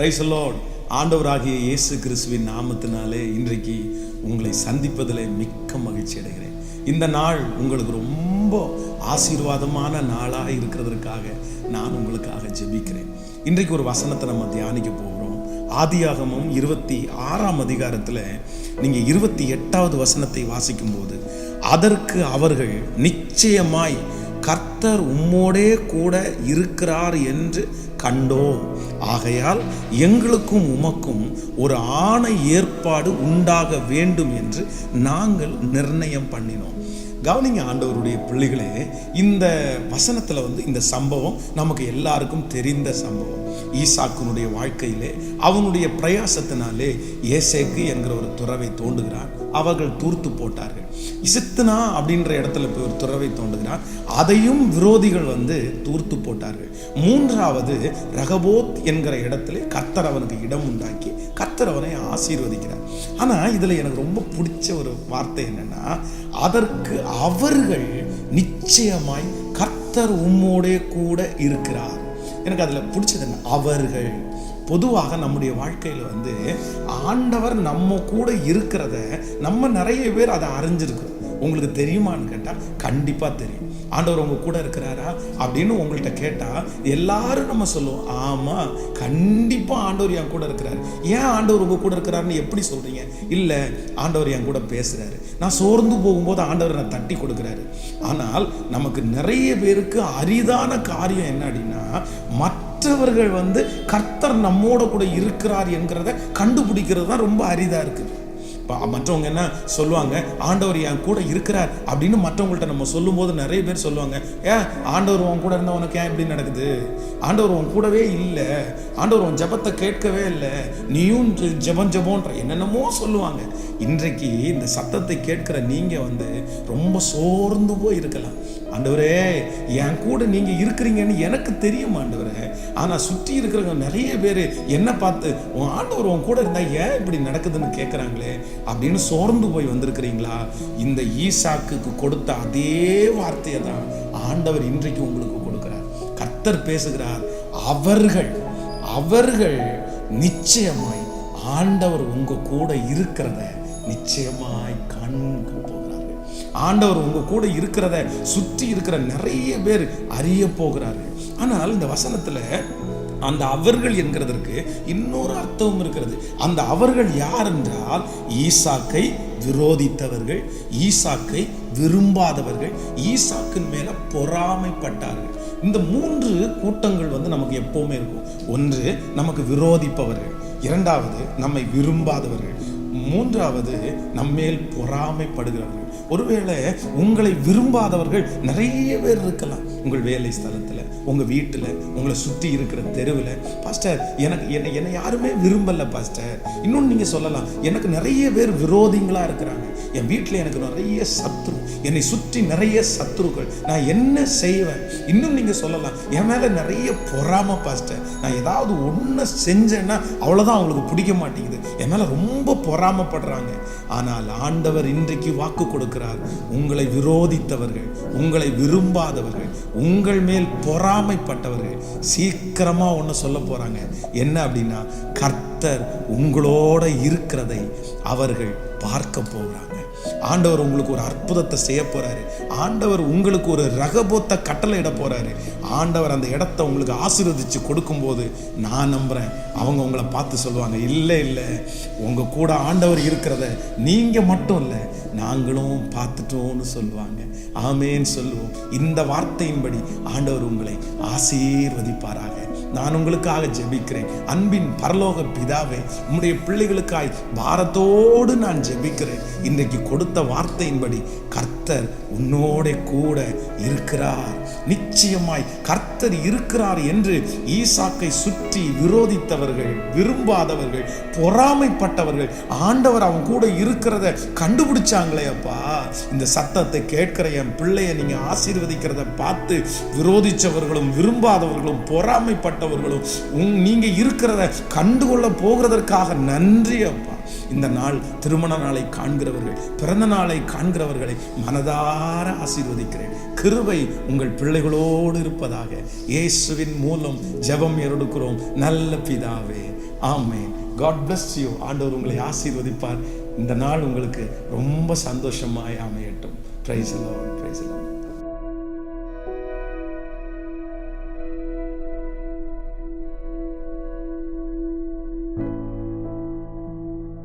Price load ஆண்டவராகிய இயேசு கிறிஸ்துவின் நாமத்தினாலே இன்றைக்கு உங்களை சந்திப்பதில் மிக்க மகிழ்ச்சி அடைகிறேன். இந்த நாள் உங்களுக்கு ரொம்ப ஆசீர்வாதமான நாளாக இருக்கிறதற்காக நான் உங்களுக்காக ஜெபிக்கிறேன். இன்றைக்கு ஒரு வசனத்தை நம்ம தியானிக்க போகிறோம். ஆதியாகமும் இருபத்தி ஆறாம் அதிகாரத்தில் நீங்கள் இருபத்தி எட்டாவது வசனத்தை வாசிக்கும்போது அதற்கு அவர்கள் நிச்சயமாய் கர்த்தர் உம்மோடே கூட இருக்கிறார் என்று கண்டோம். ஆகையால் எங்களுக்கும் உமக்கும் ஒரு ஆணை ஏற்பாடு உண்டாக வேண்டும் என்று நாங்கள் நிர்ணயம் பண்ணினோம். கவனிங்க ஆண்டவருடைய பிள்ளைகளே இந்த வசனத்தில் வந்து இந்த சம்பவம் நமக்கு எல்லாருக்கும் தெரிந்த சம்பவம். ஈசாக்குனுடைய வாழ்க்கையிலே அவனுடைய பிரயாசத்தினாலே ஏசேக்கு என்கிற ஒரு துறவை தோண்டுகிறான் அவர்கள் தூர்த்து போட்டார்கள். இசித்துனா அப்படின்ற இடத்துல போய் ஒரு துறவை தோண்டுகிறான் அதையும் விரோதிகள் வந்து தூர்த்து போட்டார்கள். மூன்றாவது ரகபோத் என்கிற இடத்துல கர்த்தர் அவனுக்கு இடம் உண்டாக்கி கர்த்தர் அவனை ஆசீர்வதிக்கிறார். ஆனால் இதில் எனக்கு ரொம்ப பிடிச்ச ஒரு வார்த்தை என்னென்னா அதற்கு அவர்கள் நிச்சயமாய் கர்த்தர் உம்மோடே கூட இருக்கிறார். எனக்கு அதில் பிடிச்சது என்ன? அவர்கள். பொதுவாக நம்முடைய வாழ்க்கையில் வந்து ஆண்டவர் நம்ம கூட இருக்கிறத நம்ம நிறைய பேர் அதை அறிஞ்சிருக்கிறோம். உங்களுக்கு தெரியுமான்னு கேட்டால் கண்டிப்பாக தெரியும். ஆண்டவர் உங்க கூட இருக்கிறாரா அப்படின்னு உங்கள்கிட்ட கேட்டால் எல்லாரும் நம்ம சொல்லுவோம் ஆமாம் கண்டிப்பாக ஆண்டவர் என் கூட இருக்கிறாரு. ஏன் ஆண்டவர் உங்க கூட இருக்கிறாருன்னு எப்படி சொல்கிறீங்க இல்லை ஆண்டவர் என் கூட பேசுகிறாரு நான் சோர்ந்து போகும்போது ஆண்டவர் நான் தட்டி கொடுக்குறாரு. ஆனால் நமக்கு நிறைய பேருக்கு அரிதான காரியம் என்ன அப்படின்னா மற்றவர்கள் வந்து கர்த்தர் நம்மோட கூட இருக்கிறார் என்கிறத கண்டுபிடிக்கிறது தான் ரொம்ப அரிதாக இருக்குது மற்றவங்க என்ன சொல்லுவாங்க? ஆண்டவர் என் கூட இருக்கிறார் அப்படின்னு மற்றவங்கள்ட்ட நம்ம சொல்லும்போது நிறைய பேர் சொல்லுவாங்க. ஏன் ஆண்டவர் உன் கூட இருந்தால் உனக்கு ஏன் இப்படி நடக்குது? ஆண்டவர் உன் கூடவே இல்லை. ஆண்டவர் உன் ஜபத்தை கேட்கவே இல்லை. நீயும் ஜபம் ஜபோன்ற என்னென்னமோ சொல்லுவாங்க. இன்றைக்கு இந்த சத்தத்தை கேட்கிற நீங்கள் வந்து ரொம்ப சோர்ந்து போய் இருக்கலாம் ஆண்டவரே என் கூட நீங்கள் இருக்கிறீங்கன்னு எனக்கு தெரியும் ஆண்டவரே. ஆனால் சுற்றி இருக்கிறவங்க நிறைய பேர் என்ன பார்த்து உன் ஆண்டவர் உன் கூட இருந்தால் ஏன் இப்படி நடக்குதுன்னு கேட்குறாங்களே அப்படின்னு சோர்ந்து போய் வந்திருக்கிறீங்களா? இந்த ஈசாக்குக்கு கொடுத்த அதே வார்த்தையை தான் ஆண்டவர் இன்றைக்கு உங்களுக்கு கொடுக்குறார். கர்த்தர் பேசுகிறார் அவர்கள் அவர்கள் நிச்சயமாய் ஆண்டவர் உங்க கூட இருக்கிறத நிச்சயமாய் காண்க ஆண்டவர் உங்க கூட இருக்கிறத சுற்றி இருக்கிற நிறைய பேர் அறிய போகிறாரு. ஆனால் இந்த வசனத்துல அந்த அவர்கள் என்கிறதற்கு இன்னொரு அர்த்தமும் இருக்கிறது. அந்த அவர்கள் யார் என்றால் ஈசாக்கை விரோதித்தவர்கள் ஈசாக்கை விரும்பாதவர்கள் ஈசாக்கின் மேல பொறாமைப்பட்டார்கள். இந்த மூன்று கூட்டங்கள் வந்து நமக்கு எப்பவுமே இருக்கும். ஒன்று நமக்கு விரோதிப்பவர்கள். இரண்டாவது நம்மை விரும்பாதவர்கள். மூன்றாவது நம்மேல் பொறாமைப்படுகிறவர்கள். ஒருவேளை உங்களை விரும்பாதவர்கள் நிறைய பேர் இருக்கலாம். உங்கள் வேலை ஸ்தலத்தில் உங்கள் வீட்டில் உங்களை சுற்றி இருக்கிற தெருவில். பாஸ்டர் எனக்கு என்னை என்னை யாருமே விரும்பலை பாஸ்டர் இன்னொன்று நீங்கள் சொல்லலாம் எனக்கு நிறைய பேர் விரோதிங்களாக இருக்கிறாங்க. என் வீட்டில் எனக்கு நிறைய சத்ரு என்னை சுற்றி நிறைய சத்ருக்கள். நான் என்ன செய்வேன்? இன்னும் நீங்கள் சொல்லலாம் என் மேலே நிறைய பொறாம பாஸ்டர் நான் ஏதாவது ஒன்று செஞ்சேன்னா அவ்வளோதான் அவங்களுக்கு பிடிக்க மாட்டேங்குது. என் மேலே ரொம்ப பொறாமப்படுறாங்க. ஆனால் ஆண்டவர் இன்றைக்கு வாக்கு கொடுக்கிறார் உங்களை விரோதித்தவர்கள் உங்களை விரும்பாதவர்கள் உங்கள் மேல் பொறாமைப்பட்டவர்கள் சீக்கிரமாக ஒன்று சொல்ல போகிறாங்க என்ன அப்படின்னா கர்த்தர் உங்களோட இருக்கிறதை அவர்கள் பார்க்க போகிறாங்க ஆண்டவர் உங்களுக்கு ஒரு அற்புதத்தை செய்ய போறாரு. ஆண்டவர் உங்களுக்கு ஒரு ரகபோத்த கட்டளை இட போறாரு. ஆண்டவர் அந்த இடத்த உங்களுக்கு ஆசீர்வதிச்சு கொடுக்கும்போது நான் நம்புறேன். அவங்க உங்களை பார்த்து சொல்லுவாங்க இல்லை இல்லை. உங்க கூட ஆண்டவர் இருக்கிறத நீங்க மட்டும் இல்லை நாங்களும் பார்த்துட்டோம்னு சொல்லுவாங்க. ஆமேன்னு சொல்லுவோம். இந்த வார்த்தையின்படி ஆண்டவர் உங்களை ஆசீர்வதிப்பாராக. நான் உங்களுக்காக ஜெபிக்கிறேன். அன்பின் பரலோக பிதாவே உம்முடைய பிள்ளைகளுக்காய் பாரத்தோடு நான் ஜெபிக்கிறேன். இன்றைக்கு கொடுத்த வார்த்தையின்படி கர்த்தர் உன்னோட கூட இருக்கிறார். நிச்சயமாய் கர்த்தர் இருக்கிறார் என்று ஈசாக்கை சுற்றி விரோதித்தவர்கள் விரும்பாதவர்கள் பொறாமைப்பட்டவர்கள் ஆண்டவர் அவன் கூட இருக்கிறத கண்டுபிடிச்சாங்களே அப்பா. இந்த சத்தத்தை கேட்கிற என் பிள்ளைய நீங்க ஆசீர்வதிக்கிறத பார்த்து விரோதிச்சவர்களும் விரும்பாதவர்களும் பொறாமைப்பட்ட பொறாமைப்பட்டவர்களும் உங் நீங்க இருக்கிறத கண்டுகொள்ள போகிறதற்காக நன்றி அப்பா. இந்த நாள் திருமண நாளை காண்கிறவர்கள் பிறந்த நாளை காண்கிறவர்களை மனதார ஆசீர்வதிக்கிறேன். கிருவை உங்கள் பிள்ளைகளோடு இருப்பதாக இயேசுவின் மூலம் ஜெபம் எடுக்கிறோம் நல்ல பிதாவே ஆமே காட் பிளஸ் யூ ஆண்டவர் உங்களை ஆசீர்வதிப்பார். இந்த நாள் உங்களுக்கு ரொம்ப சந்தோஷமாய் அமையட்டும். ப்ரைஸ் எல்லாம்